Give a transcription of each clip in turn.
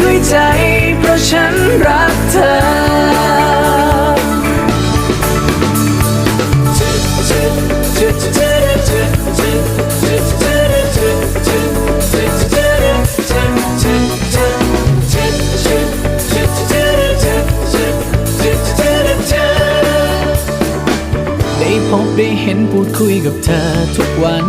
ด้วยใจ เพราะฉันรักเธอได้พบได้เห็นพูดคุยกับเธอทุกวัน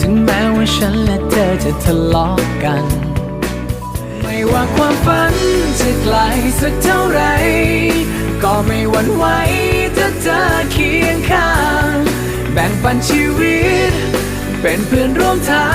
ถึงแม้ว่าฉันและเธอจะทะเลาะกัน ไม่ว่าความฝันจะไกลสักเท่าไร ก็ไม่หวั่นไหวถ้าเธอเคียงข้าง แบ่งปันชีวิต เป็นเพื่อนร่วมทาง